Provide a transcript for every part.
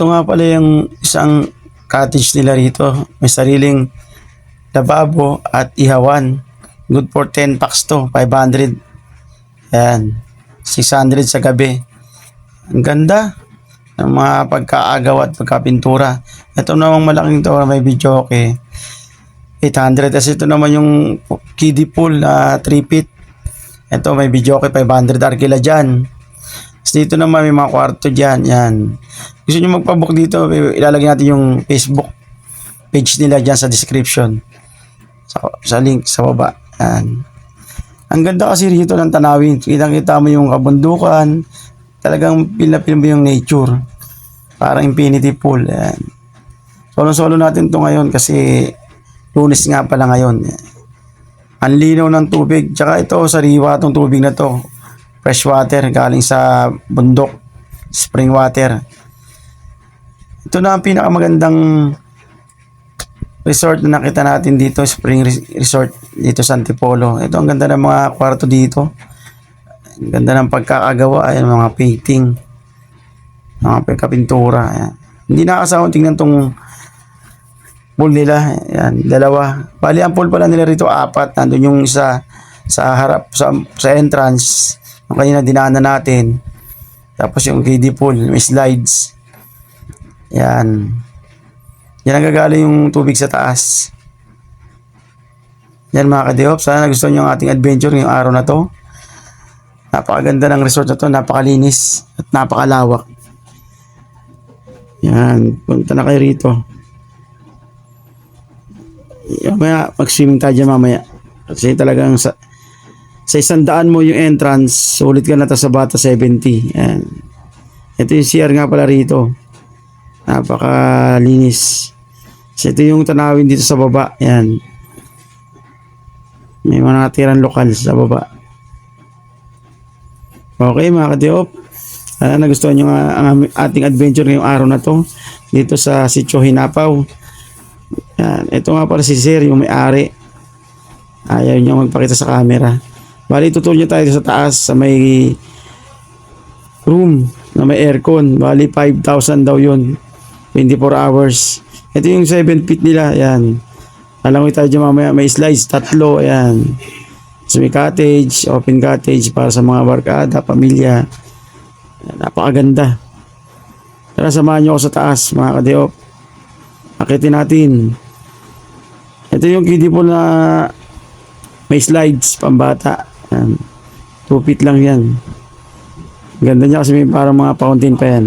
Ito nga pala yung isang cottage nila rito. May sariling lababo at ihawan. Good for 10 packs to. 500. Yan. 600 sa gabi. Ang ganda ng mga pagkaagaw at pagkapintura. Ito namang malaking to. May video okay. 800. Kasi ito naman yung kiddie pool na 3 feet. Ito may video okay. 500 arkila dyan. Tapos dito naman may mga kwarto dyan. Yan. Gusto nyo magpabook dito, ilalagay natin yung Facebook page nila dyan sa description. Sa, sa link sa baba. Yan. Ang ganda kasi rito ng tanawin. Kitang-kita mo yung kabundukan. Talagang pinapil mo yung nature. Parang infinity pool. Yan. Solo-solo natin to ngayon kasi lunes nga pala ngayon. Ang linaw ng tubig. Tsaka ito, sariwa tong tubig na to. Fresh water galing sa bundok. Spring water. Ito na ang pinakamagandang resort na nakita natin dito, Spring Res- Resort dito sa Antipolo. Ito ang ganda ng mga kwarto dito. Ang ganda ng pagkakagawa, ayan mga painting. Mga pagkapintura. Ayan. Hindi nakasawang tingnan tong pool nila. Ayan, dalawa. Bali, ang pool pala nila rito, apat. Nandun yung isa sa harap, sa, sa entrance. Yung kanina dinaanan natin. Tapos yung kiddie pool, may slides. Yan. Yan ang gagaling yung tubig sa taas. Yan mga kadiop, sana nagustuhan nyo ang ating adventure ngayong araw na to. Napakaganda ng resort na to, napakalinis at napakalawak. Yan, punta na kayo rito. Mamaya, mag-swimming tayo mamaya. Kasi talagang sa, sa isang daan mo yung entrance, sulit ka na ta sa bata 70. Yan. Ito yung CR nga pala rito. Napakalinis. So, ito yung tanawin dito sa baba. Yan. May mga natirang lokal sa baba. Okay mga kadiop. Sana nagustuhan nyo ang ating adventure ngayong araw na to. Dito sa Sitio Hinapaw. Yan. Ito nga pala si Sir, yung may-ari. Ayaw niya magpakita sa camera. Bali, tutulong niya tayo sa taas sa may room na may aircon. Bali, 5,000 daw yun. 24 hours. Ito yung 7 feet nila. Yan. Alam ko tayo dyan mamaya. May slides. Tatlo. Ayan. So, may cottage. Open cottage para sa mga barkada, pamilya. Ayan, Napakaganda. Tara, samahan niyo ako sa taas, mga kadeop. Akitin natin. Ito yung kiddie pool na may slides, pambata. Ayan. 2 feet lang yan. Ganda niya kasi may parang mga fountain pa yan.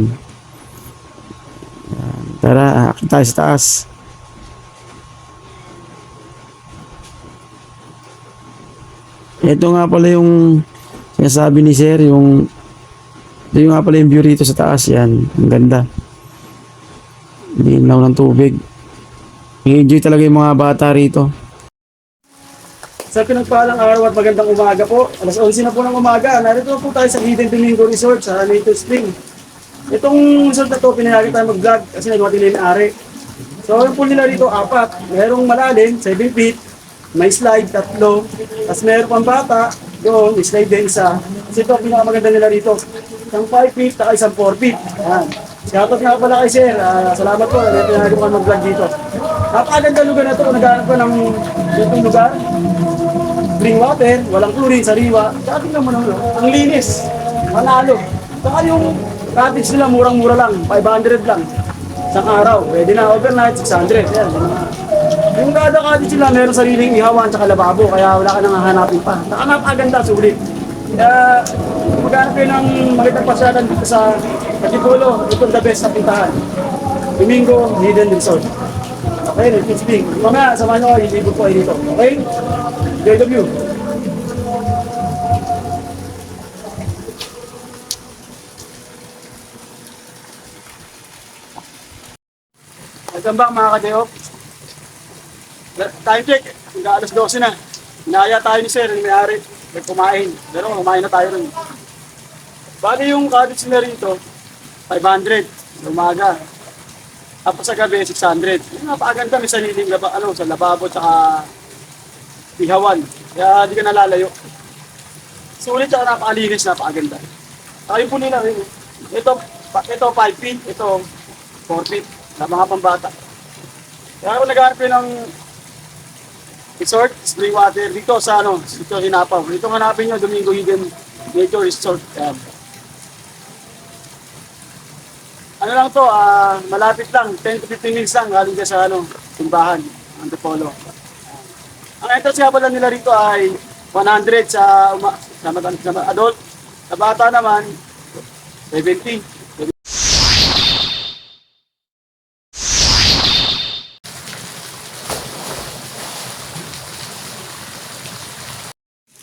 Ayan. Tara, akit tayo sa taas. Ito nga pala yung sinasabi ni Sir, yung yung nga pala yung view rito sa taas yan. Ang ganda. Linaw ng tubig. I-enjoy talaga yung mga bata rito. Sa pinagpalang araw at magandang umaga po. Alas 11 na po ng umaga. Narito po tayo sa Hidden Domingo Resort sa Native Spring. Itong resort na to, pinahagi tayo mag-vlog kasi nagwati nila yung ari. So, yung pool nila rito, apat. Merong malalim, 7 feet. May slide, tatlo. Tapos meron pang bata, doon, may slide din isa. Kasi ito, pinakamaganda nila rito. Isang 5 feet, saka isang 4 feet. Ayan. Shoutout nga pala kay Sir. Ah, salamat po. May pinahagi ko mag-vlog dito. Napakaganda lugar na to. Kung naghanap ko ng itong lugar, spring water, walang chlorine, sariwa. Tsaka tingnan mo naman, oh, ang linis. Manalo. Saka yung cottage nila, murang-mura lang. 500 lang. Isang araw. Pwede na overnight, 600. Yan. Yung kada cottage nila, meron sariling ihawan tsaka lababo. Kaya wala ka nang hahanapin pa. Saka napakaganda, sulit. Kaya, maghanap kayo ng magandang pasyalan dito sa Katipulo, ito the best na pintahan. Domingo, Hidden Resort. Okay, let's speak. Mamaya, samahan nyo kayo, ilibot ko kayo dito. Okay? View. Welcome back mga kadeo. Time check, hanggang alas 12 na. Inaya tayo ni Sir, may-ari. May kumain. Pero kumain na tayo rin. Bali yung cottage nila rito, 500 sa umaga. Tapos sa gabi, 600. Yung napakaganda, may sariling laba, ano, sa lababo, tsaka ihawan. Kaya di ka nalalayo. Sulit tsaka napakalinis, napakaganda. Ayun po nila, yun. ito, ito 5 feet, ito 4 feet, sa mga pambata. Kaya kung naghahanap ng resort, spring water, dito sa ano, dito hinapaw. Dito hanapin nyo, Domingo Hidden Nature Resort. Yan. Ano lang to, ah, malapit lang, 10 to 15 minutes lang galing sa ano, simbahan, Antipolo. Ang entrance nga pala nila rito ay 100 sa, uma, sa, matan- sa adult. Sa bata naman, 70.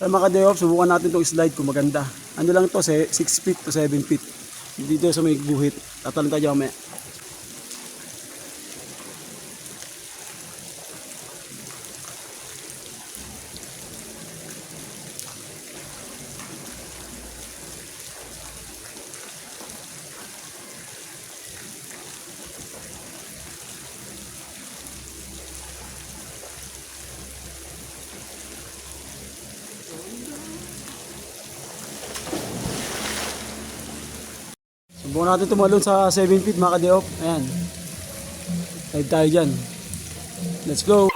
Sa mga ka-day-off, subukan natin itong slide kung maganda. Ano lang to, 6 feet to 7 feet. Dito sa may guhit. Tatalon tayo mamaya. Subukan natin tumalon sa 7 feet mga ka-day-off. Ayan. Live tayo dyan. Let's go.